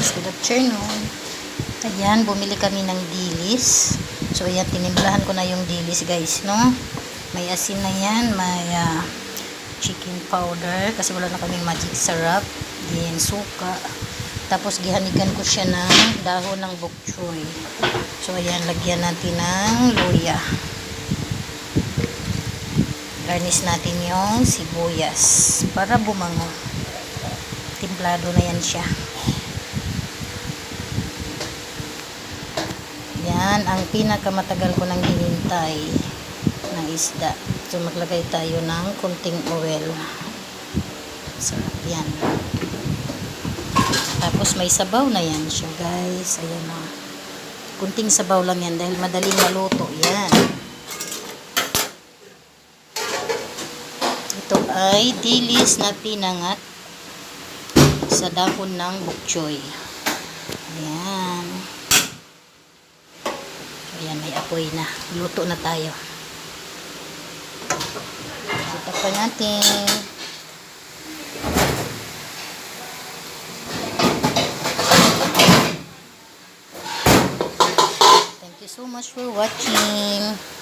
guys, good afternoon. Ayan, bumili kami ng dilis. So ayan, tinimplahan ko na yung dilis guys, no? May asin na yan, may ah, chicken powder, kasi wala na kaming magic sarap, din suka. Tapos gihanigan ko siya ng dahon ng bok choy. So ayan, lagyan natin ng luya. Garnish natin yung sibuyas para bumango. Timplado na yan siya. Yan ang pinakamatagal ko nang hinintay ng isda. So maglagay tayo ng kunting oil. Sarap yan. Tapos may sabaw na yan siya guys. Ayan o. Kunting sabaw lang yan dahil madaling maluto. Yan. Ito ay dilis na pinangat sa dahon ng bukchoy. Ayan. Ayan, may apoy na. Luto na tayo. Kita pa natin. Thank you so much for watching.